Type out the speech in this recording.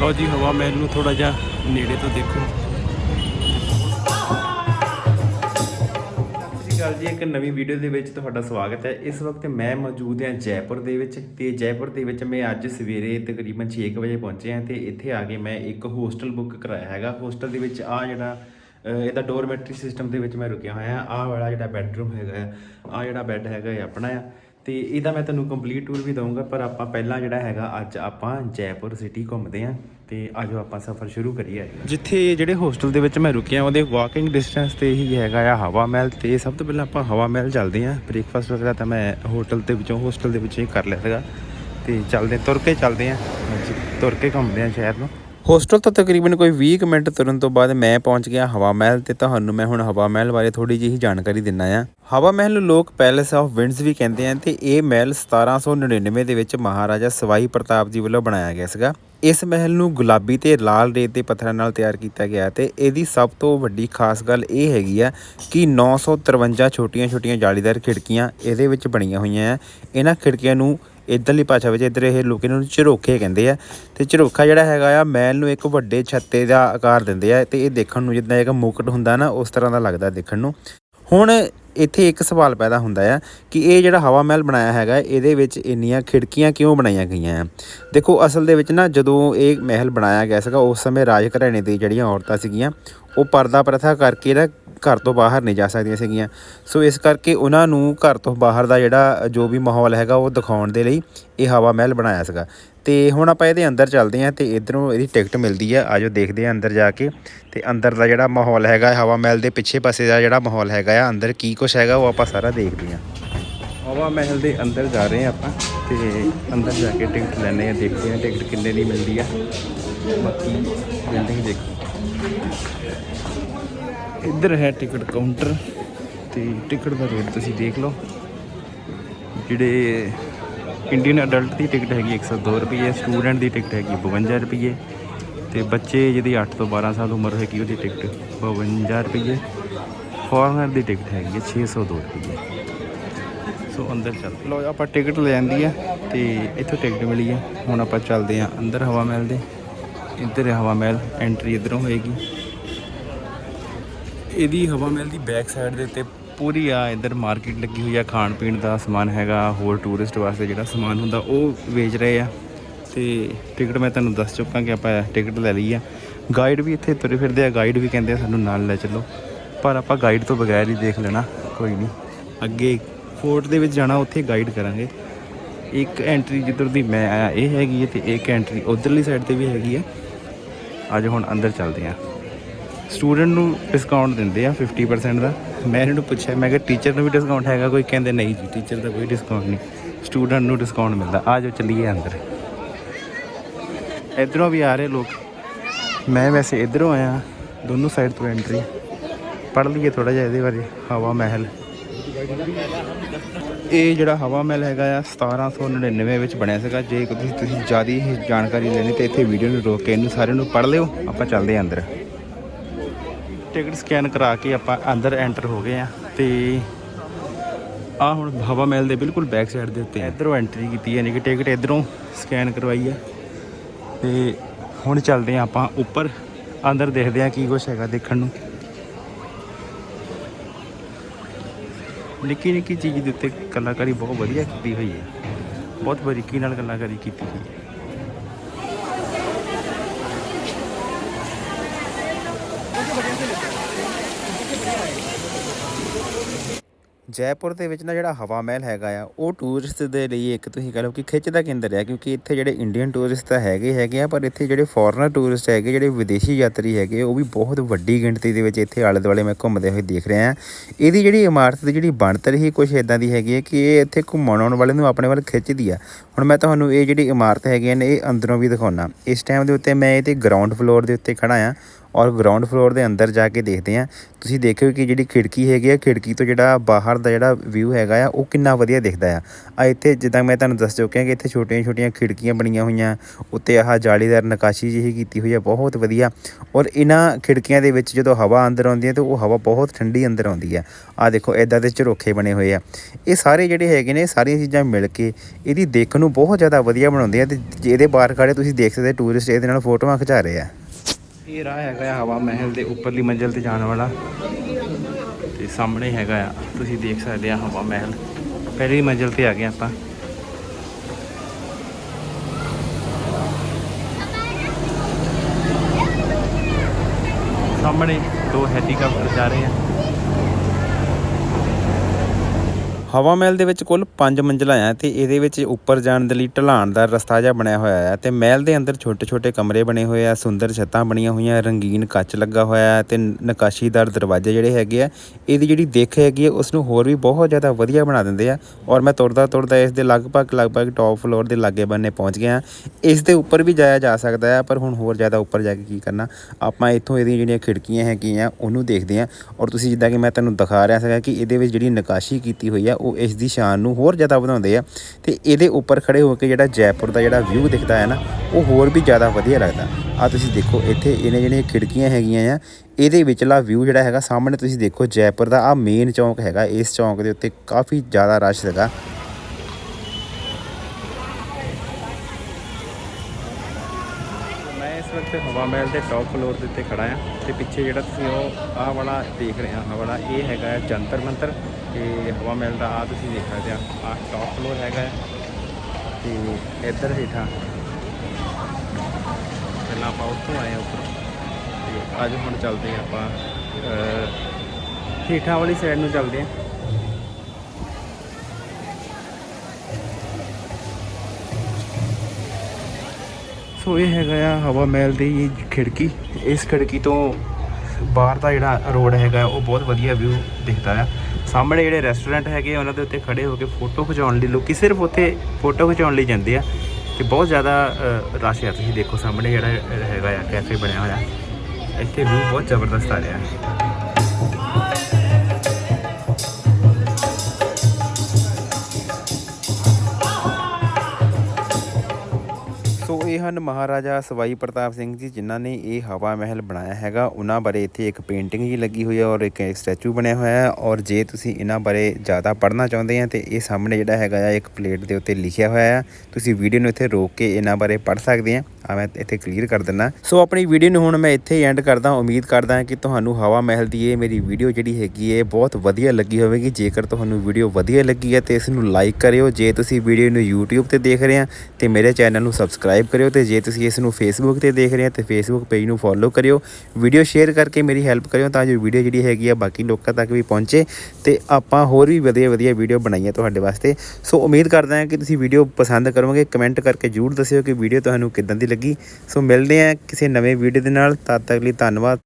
ਲਓ ਜੀ ਹਵਾ ਮਹਿਲ ਨੂੰ ਥੋੜਾ ਜਿਹਾ ਨੇੜੇ ਤੋਂ ਦੇਖੋ। ਸਤਿ ਸ਼੍ਰੀ ਅਕਾਲ ਜੀ, ਇੱਕ ਨਵੀਂ ਵੀਡੀਓ ਦੇ ਵਿੱਚ ਤੁਹਾਡਾ ਸਵਾਗਤ ਹੈ। ਇਸ ਵਕਤ ਮੈਂ ਮੌਜੂਦ ਹਾਂ ਜੈਪੁਰ ਦੇ ਵਿੱਚ ਤੇ ਜੈਪੁਰ ਦੇ ਵਿੱਚ ਮੈਂ ਅੱਜ ਸਵੇਰੇ ਤਕਰੀਬਨ 6 ਕੁ ਵਜੇ ਪਹੁੰਚੇ ਹਾਂ ਤੇ ਇੱਥੇ ਆ ਕੇ ਮੈਂ ਇੱਕ ਹੋਸਟਲ ਬੁੱਕ ਕਰਾਇਆ ਹੈਗਾ। ਹੋਸਟਲ ਦੇ ਵਿੱਚ ਆ ਜਿਹੜਾ ਇਹਦਾ ਡੋਰਮੈਟਰੀ ਸਿਸਟਮ ਦੇ ਵਿੱਚ ਮੈਂ ਰੁਕਿਆ ਹੋਇਆ ਹਾਂ। ਆਹ ਵਾਲਾ ਜਿਹੜਾ ਬੈੱਡਰੂਮ ਹੈਗਾ ਆ ਜਿਹੜਾ ਬੈੱਡ ਹੈਗਾ ਇਹ ਆਪਣਾ ਆ। ਤੇ ਇਹਦਾ ਮੈਂ ਤੁਹਾਨੂੰ ਕੰਪਲੀਟ ਟੂਰ ਵੀ ਦਊਂਗਾ ਪਰ ਆਪਾਂ ਪਹਿਲਾਂ ਜਿਹੜਾ ਹੈਗਾ ਅੱਜ ਆਪਾਂ ਜੈਪੁਰ ਸਿਟੀ ਘੁੰਮਦੇ ਆਂ ਤੇ ਆਜੋ ਆਪਾਂ ਸਫ਼ਰ ਸ਼ੁਰੂ ਕਰੀਏ ਜਿੱਥੇ ਜਿਹੜੇ ਹੋਸਟਲ ਦੇ ਵਿੱਚ ਮੈਂ ਰੁਕਿਆ ਉਹਦੇ ਵਾਕਿੰਗ ਡਿਸਟੈਂਸ ਤੇ ਹੀ ਹੈਗਾ ਆ ਹਵਾ ਮਹਿਲ ਤੇ ਸਭ ਤੋਂ ਪਹਿਲਾਂ ਆਪਾਂ ਹਵਾ ਮਹਿਲ ਚੱਲਦੇ ਆਂ। ਬ੍ਰੇਕਫਾਸਟ ਵਗੈਰਾ ਤਾਂ ਮੈਂ ਹੋਟਲ ਦੇ ਵਿੱਚੋਂ ਹੋਸਟਲ ਦੇ ਵਿੱਚੋਂ ਹੀ ਕਰ ਲਿਆ ਸੀਗਾ। ਤੇ ਚੱਲਦੇ ਤੁਰ ਕੇ ਚੱਲਦੇ ਆਂ। ਹਾਂਜੀ, ਤੁਰ ਕੇ ਘੁੰਮਦੇ ਆਂ ਸ਼ਹਿਰ ਨੂੰ। ਹੋਸਟਲ ਤੋਂ ਤਕਰੀਬਨ ਕੋਈ 20 ਕੁ ਮਿੰਟ ਤੁਰਨ ਤੋਂ ਬਾਅਦ ਮੈਂ ਪਹੁੰਚ ਗਿਆ ਹਵਾ ਮਹਿਲ ਤੇ ਤੁਹਾਨੂੰ ਮੈਂ ਹੁਣ ਹਵਾ ਮਹਿਲ ਬਾਰੇ ਥੋੜੀ ਜਿਹੀ ਜਾਣਕਾਰੀ ਦਿੰਨਾ ਆ। ਹਵਾ ਮਹਿਲ ਨੂੰ ਲੋਕ ਪੈਲੇਸ ਆਫ ਵਿੰਡਸ ਵੀ ਕਹਿੰਦੇ ਆ ਤੇ ਇਹ ਮਹਿਲ 1799 ਦੇ ਵਿੱਚ ਮਹਾਰਾਜਾ ਸਵਾਈ ਪ੍ਰਤਾਪ ਜੀ ਵੱਲੋਂ ਬਣਾਇਆ ਗਿਆ ਸੀਗਾ। ਇਸ ਮਹਿਲ ਨੂੰ ਗੁਲਾਬੀ ਤੇ ਲਾਲ ਰੇਤ ਦੇ ਪੱਥਰਾਂ ਨਾਲ ਤਿਆਰ ਕੀਤਾ ਗਿਆ ਤੇ ਇਹਦੀ ਸਭ ਤੋਂ ਵੱਡੀ ਖਾਸ ਗੱਲ ਇਹ ਹੈਗੀ ਆ ਕਿ 953 ਛੋਟੀਆਂ-ਛੋਟੀਆਂ ਜਾਲੀਦਾਰ ਖਿੜਕੀਆਂ ਇਹਦੇ ਵਿੱਚ ਬਣੀਆਂ ਹੋਈਆਂ ਆ। ਇਹਨਾਂ ਖਿੜਕੀਆਂ ਨੂੰ ਇਧਰਲੀ ਭਾਸ਼ਾ ਵਿੱਚ ਇਧਰ ਇਹ ਲੋਕ ਇਹਨਾਂ ਨੂੰ ਝਰੋਖੇ ਕਹਿੰਦੇ ਆ। ਤੇ ਝਰੋਖਾ ਜਿਹੜਾ ਹੈਗਾ ਆ ਮਹਿਲ ਨੂੰ ਇੱਕ ਵੱਡੇ ਛੱਤੇ ਦਾ ਆਕਾਰ ਦਿੰਦੇ ਆ ਤੇ ਇਹ ਦੇਖਣ ਨੂੰ ਜਿੱਦਾਂ ਇੱਕ ਮੁਕਟ ਹੁੰਦਾ ਨਾ, ਉਸ ਤਰ੍ਹਾਂ ਦਾ ਲੱਗਦਾ ਦੇਖਣ ਨੂੰ। ਹੁਣ ਇੱਥੇ ਇੱਕ ਸਵਾਲ ਪੈਦਾ ਹੁੰਦਾ ਆ ਕਿ ਇਹ ਜਿਹੜਾ ਹਵਾ ਮਹਿਲ ਬਣਾਇਆ ਹੈਗਾ, ਇਹਦੇ ਵਿੱਚ ਇੰਨੀਆਂ ਖਿੜਕੀਆਂ ਕਿਉਂ ਬਣਾਈਆਂ ਗਈਆਂ ਆ? ਦੇਖੋ, ਅਸਲ ਦੇ ਵਿੱਚ ਨਾ ਜਦੋਂ ਇਹ ਮਹਿਲ ਬਣਾਇਆ ਗਿਆ ਸੀਗਾ, ਉਸ ਸਮੇਂ ਰਾਜ ਘਰਾਣੇ ਦੀ ਜਿਹੜੀਆਂ ਔਰਤਾਂ ਸੀਗੀਆਂ ਉਹ ਪਰਦਾ ਪ੍ਰਥਾ ਕਰਕੇ ਨਾ ਘਰ ਤੋਂ ਬਾਹਰ ਨਹੀਂ ਜਾ ਸਕਦੀਆਂ ਸੀਗੀਆਂ। ਸੋ ਇਸ ਕਰਕੇ ਉਹਨਾਂ ਨੂੰ ਘਰ ਤੋਂ ਬਾਹਰ ਦਾ ਜਿਹੜਾ ਜੋ ਵੀ ਮਾਹੌਲ ਹੈਗਾ ਉਹ ਦਿਖਾਉਣ ਦੇ ਲਈ ਇਹ ਹਵਾ ਮਹਿਲ ਬਣਾਇਆ ਸੀਗਾ। ਤੇ ਹੁਣ ਆਪਾਂ ਇਹਦੇ ਅੰਦਰ ਚੱਲਦੇ ਹਾਂ ਤੇ ਇਧਰੋਂ ਇਹਦੀ ਟਿਕਟ ਮਿਲਦੀ ਆ। ਆਜੋ ਦੇਖਦੇ ਆ ਅੰਦਰ ਜਾ ਕੇ। ਤੇ ਅੰਦਰ ਦਾ ਜਿਹੜਾ ਮਾਹੌਲ ਹੈਗਾ, ਹਵਾ ਮਹਿਲ ਦੇ ਪਿੱਛੇ ਪਾਸੇ ਦਾ ਜਿਹੜਾ ਮਾਹੌਲ ਹੈਗਾ ਆ, ਅੰਦਰ ਕੀ ਕੁਝ ਹੈਗਾ ਉਹ ਆਪਾਂ ਸਾਰਾ ਦੇਖਦੇ ਆ ਹਵਾ ਮਹਿਲ ਦੇ ਅੰਦਰ ਜਾ ਰਹੇ ਆ ਆਪਾਂ ਤੇ ਅੰਦਰ ਜਾ ਕੇ ਟਿਕਟ ਲੈਣੇ ਆ ਦੇਖਦੇ ਆ ਟਿਕਟ ਕਿੰਨੇ ਦੀ ਮਿਲਦੀ ਆ। ਬਾਕੀ ਬਿਲਡਿੰਗ ਦੇਖੋ। ਇੱਧਰ ਹੈ ਟਿਕਟ ਕਾਊਂਟਰ ਤੇ ਟਿਕਟ ਦਾ ਰੇਟ ਤੁਸੀਂ ਦੇਖ ਲਓ। ਜਿਹੜੇ ਇੰਡੀਅਨ ਅਡਲਟ ਦੀ ਟਿਕਟ ਹੈਗੀ 102 ਰੁਪਏ ਸਟੂਡੈਂਟ ਦੀ ਟਿਕਟ ਹੈਗੀ 52 ਰੁਪਏ ਤੇ ਬੱਚੇ ਜਿਹਦੀ 8 ਤੋਂ 12 ਸਾਲ ਉਮਰ ਹੈਗੀ ਉਹਦੀ ਟਿਕਟ 52 ਰੁਪਏ ਫੋਰਨਰ ਦੀ ਟਿਕਟ ਹੈਗੀ ਹੈ 602 ਰੁਪਏ। ਸੋ ਅੰਦਰ ਚੱਲ ਲੋ ਆਪਾਂ ਟਿਕਟ ਲੈ ਜਾਂਦੀ ਆ ਤੇ ਇੱਥੋਂ ਟਿਕਟ ਮਿਲੀ ਹੈ। ਹੁਣ ਆਪਾਂ ਚੱਲਦੇ ਆ ਅੰਦਰ ਹਵਾ ਮਹਿਲ ਦੇ। ਇੱਧਰ ਹੈ ਹਵਾ ਮਹਿਲ ਐਂਟਰੀ ਇਧਰੋਂ ਹੋਏਗੀ। ਇਹਦੀ ਹਵਾ ਮਹਿਲ ਦੀ ਬੈਕ ਸਾਈਡ ਦੇ ਉੱਤੇ ਪੂਰੀ ਆ ਇੱਧਰ ਮਾਰਕੀਟ ਲੱਗੀ ਹੋਈ ਆ ਖਾਣ ਪੀਣ ਦਾ ਸਮਾਨ ਹੈਗਾ, ਹੋਰ ਟੂਰਿਸਟ ਵਾਸਤੇ ਜਿਹੜਾ ਸਮਾਨ ਹੁੰਦਾ, ਉਹ ਵੇਚ ਰਹੇ ਆ। ਤੇ ਟਿਕਟ ਮੈਂ ਤੁਹਾਨੂੰ ਦੱਸ ਚੁੱਕਾ ਕਿ ਆਪਾਂ ਟਿਕਟ ਲੈ ਲਈ ਆ। ਗਾਈਡ ਵੀ ਇੱਥੇ ਤੁਰੇ ਫਿਰਦੇ ਆ ਗਾਈਡ ਵੀ ਕਹਿੰਦੇ ਆ ਸਾਨੂੰ ਨਾਲ ਲੈ ਚੱਲੋ। ਪਰ ਆਪਾਂ ਗਾਈਡ ਤੋਂ ਬਗੈਰ ਹੀ ਦੇਖ ਲੈਣਾ, ਕੋਈ ਨਹੀਂ। ਅੱਗੇ ਫੋਰਟ ਦੇ ਵਿੱਚ ਜਾਣਾ, ਉੱਥੇ ਗਾਈਡ ਕਰਾਂਗੇ। ਇੱਕ ਐਂਟਰੀ ਜਿੱਧਰ ਦੀ ਮੈਂ ਆਇਆ, ਇਹ ਹੈਗੀ ਹੈ ਤੇ ਇੱਕ ਐਂਟਰੀ ਉਧਰਲੀ ਸਾਈਡ ਤੇ ਵੀ ਹੈਗੀ ਹੈ ਅੱਜ ਹੁਣ ਅੰਦਰ ਚੱਲਦੇ ਆ ਸਟੂਡੈਂਟ ਨੂੰ ਡਿਸਕਾਊਂਟ ਦਿੰਦੇ ਆ 50% ਦਾ। ਮੈਂ ਇਹਨਾਂ ਨੂੰ ਪੁੱਛਿਆ, ਮੈਂ ਕਿਹਾ ਟੀਚਰ ਨੂੰ ਵੀ ਡਿਸਕਾਊਂਟ ਹੈਗਾ? ਕੋਈ ਕਹਿੰਦੇ ਨਹੀਂ ਜੀ ਟੀਚਰ ਦਾ ਕੋਈ ਡਿਸਕਾਊਂਟ ਨਹੀਂ। ਸਟੂਡੈਂਟ ਨੂੰ ਡਿਸਕਾਊਂਟ ਮਿਲਦਾ। ਆ ਜਾਓ, ਚੱਲੀਏ ਅੰਦਰ। ਇਧਰੋਂ ਵੀ ਆ ਰਹੇ ਲੋਕ। ਮੈਂ ਵੈਸੇ ਇਧਰੋਂ ਆਇਆ, ਦੋਨੋਂ ਸਾਈਡ ਤੋਂ ਐਂਟਰੀ ਪੜ੍ਹ ਲਈਏ ਥੋੜਾ ਜਿਹਾ ਇਹਦੇ ਬਾਰੇ, ਹਵਾ ਮਹਿਲ। ਇਹ ਜਿਹੜਾ ਹਵਾ ਮਹਿਲ ਹੈਗਾ ਆ 1799 ਵਿੱਚ ਬਣਿਆ ਸੀਗਾ। ਜੇ ਤੁਸੀਂ ਤੁਸੀਂ ਜ਼ਿਆਦਾ ਜਾਣਕਾਰੀ ਲੈਣੀ ਤੇ ਇੱਥੇ ਵੀਡੀਓ ਨੂੰ ਰੋਕ ਕੇ ਇਹਨੂੰ ਸਾਰਿਆਂ ਨੂੰ ਪੜ੍ਹ ਲਿਓ। ਆਪਾਂ ਚੱਲਦੇ ਹਾਂ ਅੰਦਰ। ਟਿਕਟ ਸਕੈਨ ਕਰਾ ਕੇ ਆਪਾਂ ਅੰਦਰ ਐਂਟਰ ਹੋ ਗਏ ਆ ਤੇ ਆ ਹੁਣ ਹਵਾ ਮਹਿਲ ਦੇ ਬਿਲਕੁਲ ਬੈਕ ਸਾਈਡ ਦੇ ਉੱਤੇ ਇਧਰੋਂ ਐਂਟਰੀ ਕੀਤੀ ਹੈ ਯਾਨੀ ਕਿ ਟਿਕਟ ਇਧਰੋਂ ਸਕੈਨ ਕਰਵਾਈ ਹੈ। ਤੇ ਹੁਣ ਚੱਲਦੇ ਆ ਆਪਾਂ ਉੱਪਰ। ਅੰਦਰ ਦੇਖਦੇ ਆ ਕੀ ਕੁਛ ਹੈਗਾ ਦੇਖਣ ਨੂੰ। ਨਿੱਕੀ ਨਿੱਕੀ ਚੀਜ਼ ਦੇ ਉੱਤੇ ਕਲਾਕਾਰੀ ਬਹੁਤ ਵਧੀਆ ਕੀਤੀ ਹੋਈ ਹੈ। ਬਹੁਤ ਬਰੀਕੀ ਨਾਲ ਕਲਾਕਾਰੀ ਕੀਤੀ ਹੋਈ ਹੈ। ਜੈਪੁਰ ਦੇ ਵਿੱਚ ਨਾ ਜਿਹੜਾ ਹਵਾ ਮਹਿਲ ਹੈਗਾ ਆ, ਉਹ ਟੂਰਿਸਟ ਦੇ ਲਈ ਇੱਕ ਤੁਸੀਂ ਕਹ ਲਓ ਕਿ ਖਿੱਚ ਦਾ ਕੇਂਦਰ ਹੈ ਕਿਉਂਕਿ ਇੱਥੇ ਜਿਹੜੇ ਇੰਡੀਅਨ ਟੂਰਿਸਟ ਤਾਂ ਹੈਗੇ ਹੈਗੇ ਆ, ਪਰ ਇੱਥੇ ਜਿਹੜੇ ਫੋਰਨਰ ਟੂਰਿਸਟ ਹੈਗੇ, ਜਿਹੜੇ ਵਿਦੇਸ਼ੀ ਯਾਤਰੀ ਹੈਗੇ, ਉਹ ਵੀ ਬਹੁਤ ਵੱਡੀ ਗਿਣਤੀ ਦੇ ਵਿੱਚ ਇੱਥੇ ਆਲੇ ਦੁਆਲੇ ਮੈਂ ਘੁੰਮਦੇ ਹੋਏ ਦੇਖ ਰਿਹਾ ਇਹਦੀ ਜਿਹੜੀ ਇਮਾਰਤ ਦੀ ਜਿਹੜੀ ਬਣਤਰ ਹੀ ਕੁਝ ਇਦਾਂ ਦੀ ਹੈਗੀ ਹੈ ਕਿ ਇਹ ਇੱਥੇ ਘੁੰਮਣ ਆਉਣ ਵਾਲੇ ਨੂੰ ਆਪਣੇ ਵੱਲ ਖਿੱਚਦੀ ਆ। ਹੁਣ ਮੈਂ ਤੁਹਾਨੂੰ ਇਹ ਜਿਹੜੀ ਇਮਾਰਤ ਹੈਗੀ ਨੇ, ਇਹ ਅੰਦਰੋਂ ਵੀ ਦਿਖਾਉਣਾ ਇਸ ਟਾਈਮ ਦੇ ਉੱਤੇ ਮੈਂ ਇਹਦੇ ਗਰਾਊਂਡ ਫਲੋਰ ਦੇ ਉੱਤੇ ਖੜਾ ਆ। ਔਰ ਗਰਾਊਂਡ ਫਲੋਰ ਦੇ ਅੰਦਰ ਜਾ ਕੇ ਦੇਖਦੇ ਹਾਂ। ਤੁਸੀਂ ਦੇਖਿਓ ਕਿ ਜਿਹੜੀ ਖਿੜਕੀ ਹੈਗੀ ਆ, ਖਿੜਕੀ ਤੋਂ ਜਿਹੜਾ ਬਾਹਰ ਦਾ ਜਿਹੜਾ ਵਿਊ ਹੈਗਾ ਆ, ਉਹ ਕਿੰਨਾ ਵਧੀਆ ਦਿਖਦਾ ਆ। ਆ ਇੱਥੇ ਜਿੱਦਾਂ ਮੈਂ ਤੁਹਾਨੂੰ ਦੱਸ ਚੁੱਕਿਆ ਕਿ ਇੱਥੇ ਛੋਟੀਆਂ ਛੋਟੀਆਂ ਖਿੜਕੀਆਂ ਬਣੀਆਂ ਹੋਈਆਂ, ਉੱਤੇ ਆਹ ਜਾਲੀਦਾਰ ਨਕਾਸ਼ੀ ਜਿਹੀ ਕੀਤੀ ਹੋਈ ਆ, ਬਹੁਤ ਵਧੀਆ। ਔਰ ਇਹਨਾਂ ਖਿੜਕੀਆਂ ਦੇ ਵਿੱਚ ਜਦੋਂ ਹਵਾ ਅੰਦਰ ਆਉਂਦੀ ਹੈ ਤਾਂ ਉਹ ਹਵਾ ਬਹੁਤ ਠੰਡੀ ਅੰਦਰ ਆਉਂਦੀ ਆ। ਆ ਦੇਖੋ ਇਦਾਂ ਦੇ ਝਰੋਖੇ ਬਣੇ ਹੋਏ ਆ। ਇਹ ਸਾਰੇ ਜਿਹੜੇ ਹੈਗੇ ਨੇ, ਸਾਰੀਆਂ ਚੀਜ਼ਾਂ ਮਿਲ ਕੇ ਇਹਦੀ ਦੇਖਣ ਨੂੰ ਬਹੁਤ ਜ਼ਿਆਦਾ ਵਧੀਆ ਬਣਾਉਂਦੇ ਆ, ਤੇ ਜੇ ਇਹਦੇ ਬਾਹਰ ਖੜੇ ਤੁਸੀਂ ਦੇਖ ਸਕਦੇ ਟੂਰਿਸਟ ਇਹਦੇ ਨਾਲ ਫੋਟੋਆਂ ਖਿਚਾ ਰਹੇ ਆ। ਇਹ ਰਾਹ ਹੈਗਾ ਆ ਹਵਾ ਮਹਿਲ ਦੇ ਉੱਪਰਲੀ ਮੰਜ਼ਿਲ ਤੇ ਜਾਣ ਵਾਲਾ। ਤੇ ਸਾਹਮਣੇ ਹੈਗਾ ਆ, ਤੁਸੀਂ ਦੇਖ ਸਕਦੇ ਆ ਹਵਾ ਮਹਿਲ। ਪਹਿਲੀ ਮੰਜ਼ਿਲ ਤੇ ਆ ਗਏ ਆਪਾਂ। ਸਾਹਮਣੇ ਦੋ ਹੈਲੀਕਾਪਟਰ ਜਾ ਰਹੇ ਆ। ਹਵਾ ਮਹਿਲ ਦੇ ਵਿੱਚ ਕੁੱਲ 5 ਮੰਜ਼ਿਲਾਂ ਆ ਤੇ ਇਹਦੇ ਵਿੱਚ ਉੱਪਰ ਜਾਣ ਦੇ ਲਈ ਢਲਾਣ ਦਾ ਰਸਤਾ ਜਿਹਾ ਬਣਿਆ ਹੋਇਆ ਆ ਤੇ ਮਹਿਲ ਦੇ ਅੰਦਰ ਛੋਟੇ-ਛੋਟੇ ਕਮਰੇ ਬਣੇ ਹੋਏ ਆ, ਸੁੰਦਰ ਛੱਤਾਂ ਬਣੀਆਂ ਹੋਈਆਂ, ਰੰਗੀਨ ਕੱਚ ਲੱਗਾ ਹੋਇਆ ਹੈ ਤੇ ਨਕਾਸ਼ੀਦਾਰ ਦਰਵਾਜ਼ੇ ਜਿਹੜੇ ਹੈਗੇ ਆ, ਇਹਦੀ ਜਿਹੜੀ ਦਿੱਖ ਹੈਗੀ ਆ ਉਸ ਨੂੰ ਹੋਰ ਵੀ ਬਹੁਤ ਜ਼ਿਆਦਾ ਵਧੀਆ ਬਣਾ ਦਿੰਦੇ ਆ ਔਰ ਮੈਂ ਤੁਰਦਾ ਤੁਰਦਾ ਇਸ ਦੇ ਲਗਭਗ ਲਗਭਗ ਟੌਪ ਫਲੋਰ ਦੇ ਲਾਗੇ ਬੰਨੇ ਪਹੁੰਚ ਗਿਆ ਇਸ ਦੇ ਉੱਪਰ ਵੀ ਜਾਇਆ ਜਾ ਸਕਦਾ ਹੈ ਪਰ ਹੁਣ ਹੋਰ ਜ਼ਿਆਦਾ ਉੱਪਰ ਜਾ ਕੇ ਕੀ ਕਰਨਾ? ਆਪਾਂ ਇੱਥੋਂ ਇਹਦੀਆਂ ਜਿਹੜੀਆਂ ਖਿੜਕੀਆਂ ਹੈਗੀਆਂ, ਉਹਨੂੰ ਦੇਖਦੇ ਆ ਔਰ ਤੁਸੀਂ ਜਿੱਦਾਂ ਕਿ ਮੈਂ ਤੁਹਾਨੂੰ ਦਿਖਾ ਰਿਹਾ ਸੀਗਾ ਕਿ ਇਹਦੇ ਵਿੱਚ ਜਿਹੜੀ ਨਕਾਸ਼ੀ ਕੀਤੀ ਹੋਈ ਆ ਉਹ ਇਸ ਦੀ ਸ਼ਾਨ ਨੂੰ ਹੋਰ ਜ਼ਿਆਦਾ ਵਧਾਉਂਦੇ ਆ ਤੇ ਇਹਦੇ ਉੱਪਰ ਖੜੇ ਹੋ ਕੇ ਜਿਹੜਾ ਜੈਪੁਰ ਦਾ ਜਿਹੜਾ ਵਿਊ ਦਿਖਦਾ ਹੈ ਨਾ, ਉਹ ਹੋਰ ਵੀ ਜ਼ਿਆਦਾ ਵਧੀਆ ਲੱਗਦਾ। ਆ ਤੁਸੀਂ ਦੇਖੋ, ਇੱਥੇ ਇਹਨੇ ਜਿਹੜੀਆਂ ਖਿੜਕੀਆਂ ਹੈਗੀਆਂ ਆ, ਇਹਦੇ ਵਿਚਲਾ ਵਿਊ ਜਿਹੜਾ ਹੈਗਾ, ਸਾਹਮਣੇ ਤੁਸੀਂ ਦੇਖੋ ਜੈਪੁਰ ਦਾ ਆ ਮੇਨ ਚੌਂਕ ਹੈਗਾ, ਇਸ ਚੌਂਕ ਦੇ ਉੱਤੇ ਕਾਫੀ ਜ਼ਿਆਦਾ ਰਸ਼ ਹੈਗਾ ਮੈਂ ਹਵਾ ਮਹਿਲ ਦੇ ਟੌਪ ਫਲੋਰ ਦੇ ਉੱਤੇ ਖੜਾ ਆ ਤੇ ਪਿੱਛੇ ਜਿਹੜਾ ਤੁਸੀਂ ਉਹ ਆਹ ਵਾਲਾ ਦੇਖ ਰਹੇ ਆ ਆਹ ਵਾਲਾ, ਇਹ ਹੈਗਾ ਹੈ ਜੰਤਰ ਮੰਤਰ ਤੇ ਹਵਾ ਮਹਿਲ ਦਾ ਆ ਤੁਸੀਂ ਦੇਖ ਸਕਦੇ ਆ ਆਹ ਟੌਪ ਫਲੋਰ ਹੈਗਾ ਹੈ ਤੇ ਇੱਧਰ ਹੇਠਾਂ ਪਹਿਲਾਂ ਆਪਾਂ ਉੱਥੋਂ ਆਏ ਆ ਉੱਪਰ ਤੇ ਅੱਜ ਹੁਣ ਚੱਲਦੇ ਆ ਆਪਾਂ ਹੇਠਾਂ ਵਾਲੀ ਸਾਈਡ ਨੂੰ ਚੱਲਦੇ ਆ ਸੋ ਇਹ ਹੈਗਾ ਆ ਹਵਾ ਮਹਿਲ ਦੀ ਖਿੜਕੀ। ਇਸ ਖਿੜਕੀ ਤੋਂ ਬਾਹਰ ਦਾ ਜਿਹੜਾ ਰੋਡ ਹੈਗਾ ਉਹ ਬਹੁਤ ਵਧੀਆ ਵਿਊ ਦਿਖਦਾ ਆ। ਸਾਹਮਣੇ ਜਿਹੜੇ ਰੈਸਟੋਰੈਂਟ ਹੈਗੇ ਆ, ਉਹਨਾਂ ਦੇ ਉੱਤੇ ਖੜੇ ਹੋ ਕੇ ਫੋਟੋ ਖਿਚਾਉਣ ਲਈ ਲੋਕੀ ਸਿਰਫ ਉੱਥੇ ਫੋਟੋ ਖਿਚਾਉਣ ਲਈ ਜਾਂਦੇ ਆ। ਤੇ ਬਹੁਤ ਜ਼ਿਆਦਾ ਰਸ਼ ਆ ਤੁਸੀਂ ਦੇਖੋ ਸਾਹਮਣੇ ਜਿਹੜਾ ਹੈਗਾ ਆ ਕੈਫੇ ਬਣਿਆ ਹੋਇਆ। ਇੱਥੇ ਵਿਊ ਬਹੁਤ ਜ਼ਬਰਦਸਤ ਆ ਰਿਹਾ। ਇਹ ਹਨ ਮਹਾਰਾਜਾ ਸਵਾਈ ਪ੍ਰਤਾਪ ਸਿੰਘ ਜੀ, ਜਿਨ੍ਹਾਂ ਨੇ ਇਹ ਹਵਾ ਮਹਿਲ ਬਣਾਇਆ ਹੈਗਾ। ਉਹਨਾਂ ਬਾਰੇ ਇੱਥੇ ਇੱਕ ਪੇਂਟਿੰਗ ਜੀ ਲੱਗੀ ਹੋਈ ਹੈ ਔਰ ਇੱਕ ਸਟੈਚੂ ਬਣਿਆ ਹੋਇਆ ਹੈ। ਔਰ ਜੇ ਤੁਸੀਂ ਇਹਨਾਂ ਬਾਰੇ ਜ਼ਿਆਦਾ ਪੜ੍ਹਨਾ ਚਾਹੁੰਦੇ ਆ, ਤੇ ਇਹ ਸਾਹਮਣੇ ਜਿਹੜਾ ਹੈਗਾ ਆ, ਇੱਕ ਪਲੇਟ ਦੇ ਉੱਤੇ ਲਿਖਿਆ ਹੋਇਆ ਹੈ ਤੁਸੀਂ ਵੀਡੀਓ ਨੂੰ ਇੱਥੇ ਰੋਕ ਕੇ ਇਹਨਾਂ ਬਾਰੇ ਪੜ੍ਹ ਸਕਦੇ ਆ। ਆ ਮੈਂ ਇੱਥੇ ਕਲੀਅਰ ਕਰ ਦਿੰਦਾ। ਸੋ ਆਪਣੀ ਵੀਡੀਓ ਨੂੰ ਹੁਣ ਮੈਂ ਇੱਥੇ ਐਂਡ ਕਰਦਾ। ਉਮੀਦ ਕਰਦਾ ਕਿ ਤੁਹਾਨੂੰ ਹਵਾ ਮਹਿਲ ਦੀ ਇਹ ਮੇਰੀ ਵੀਡੀਓ ਜਿਹੜੀ ਹੈਗੀ ਹੈ ਬਹੁਤ ਵਧੀਆ ਲੱਗੀ ਹੋਵੇਗੀ। ਜੇਕਰ ਤੁਹਾਨੂੰ ਵੀਡੀਓ ਵਧੀਆ ਲੱਗੀ ਹੈ, ਤੇ ਇਸ ਨੂੰ ਲਾਈਕ ਕਰਿਓ। ਜੇ ਤੁਸੀਂ ਵੀਡੀਓ ਨੂੰ YouTube ਤੇ ਦੇਖ ਰਹੇ ਆ, ਤੇ ਮੇਰੇ ਚੈਨਲ ਨੂੰ ਸਬਸਕ੍ਰਾਈਬ ਕਰਿਓ ਤੇ ਜੇ ਤੁਸੀਂ ਇਸ ਨੂੰ ਫੇਸਬੁੱਕ ਤੇ ਦੇਖ ਰਹੇ ਆ ਤੇ ਫੇਸਬੁੱਕ ਪੇਜ ਨੂੰ ਫੋਲੋ ਕਰਿਓ। ਵੀਡੀਓ ਸ਼ੇਅਰ ਕਰਕੇ ਮੇਰੀ ਹੈਲਪ ਕਰਿਓ ਤਾਂ ਜੋ ਵੀਡੀਓ ਜਿਹੜੀ ਹੈਗੀ ਆ ਬਾਕੀ ਲੋਕਾਂ ਤੱਕ ਵੀ ਪਹੁੰਚੇ ਤੇ ਆਪਾਂ ਹੋਰ ਵੀ ਵਧੀਆ ਵਧੀਆ ਵੀਡੀਓ ਬਣਾਈਏ ਤੁਹਾਡੇ ਵਾਸਤੇ। ਸੋ ਉਮੀਦ ਕਰਦਾ ਹਾਂ ਕਿ ਤੁਸੀਂ ਵੀਡੀਓ ਪਸੰਦ ਕਰੋਗੇ। ਕਮੈਂਟ ਕਰਕੇ ਜਰੂਰ ਦੱਸਿਓ ਕਿ ਵੀਡੀਓ ਤੁਹਾਨੂੰ ਕਿੱਦਾਂ ਦੀ ਲੱਗੀ। ਸੋ ਮਿਲਦੇ ਹਾਂ ਕਿਸੇ ਨਵੇਂ ਵੀਡੀਓ ਦੇ ਨਾਲ। ਤਦ ਤੱਕ ਲਈ ਧੰਨਵਾਦ।